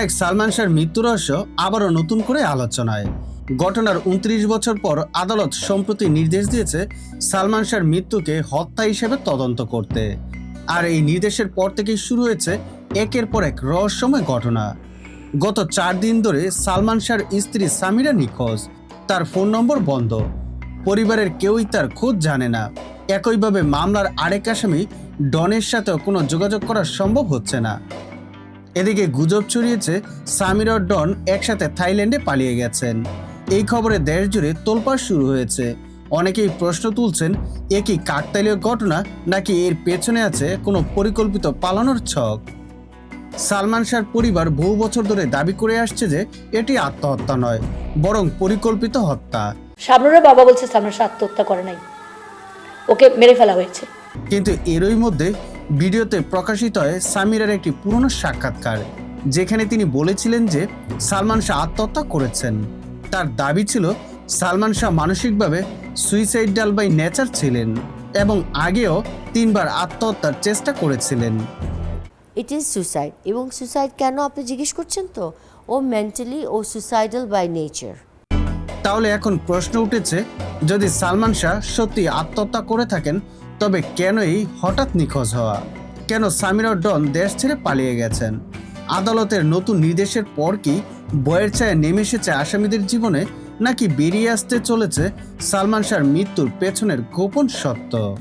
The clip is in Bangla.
নায়ক সালমান শাহর মৃত্যু রহস্য আবারও নতুন করে আলোচনায়। ঘটনার উনত্রিশ বছর পর আদালত সম্প্রতি নির্দেশ দিয়েছে সালমান শাহর মৃত্যুকে হত্যা হিসেবে তদন্ত করতে। আর এই নির্দেশের পর থেকেই শুরু হয়েছে একের পর এক রহস্যময় ঘটনা। গত চার দিন ধরে সালমান শাহর স্ত্রী সামিরা নিখোঁজ। তার ফোন নম্বর বন্ধ। পরিবারের কেউই তার খোঁজ জানে না। একইভাবে মামলার আরেক আসামি ডনের সাথেও কোনো যোগাযোগ করা সম্ভব হচ্ছে না। এদিকে গুজব ছড়িয়েছে সামির ডন একসাথে থাইল্যান্ডে পালিয়ে গেছেন। এই খবরে দেশ জুড়ে তোলপাড় শুরু হয়েছে। অনেকেই প্রশ্ন তুলছেন এ কি কাকতালীয় ঘটনা নাকি এর পেছনে আছে কোনো পরিকল্পিত পালানোর ছক? সালমান শাহর পরিবার বহু বছর ধরে দাবি করে আসছে যে এটি আত্মহত্যা নয় বরং পরিকল্পিত হত্যা। শাবনুরের বাবা বলছে সামনে আত্মহত্যা করে নাই। ওকে মেরে ফেলা হয়েছে। কিন্তু এরই মধ্যে ভিডিওতে প্রকাশিত হয় সামিরার একটি পুরনো সাক্ষাৎকার যেখানে তিনি বলেছিলেন যে সালমান শাহ আত্মহত্যা করেছেন। তার দাবি ছিল সালমান শাহ মানসিকভাবে সুইসাইডাল বাই নেচার ছিলেন এবং আগেও তিনবার আত্মহত্যার চেষ্টা করেছিলেন। ইট ইজ সুসাইড এবং সুসাইড কেন আপনি জিজ্ঞেস করছেন তো? ও মেন্টালি ও সুসাইডাল বাই নেচার তাহলে এখন প্রশ্ন উঠেছে যদি সালমান শাহ সত্যি আত্মহত্যা করে থাকেন তবে কেনই হঠাৎ নিখোঁজ হওয়া? কেন সামিরা ডন দেশ ছেড়ে পালিয়ে গেছেন? আদালতের নতুন নির্দেশের পর কি বয়ের ছায়া নেমে এসেছে আসামিদের জীবনে, নাকি বেরিয়ে আসতে চলেছে সালমান শাহর মৃত্যুর পেছনের গোপন সত্য?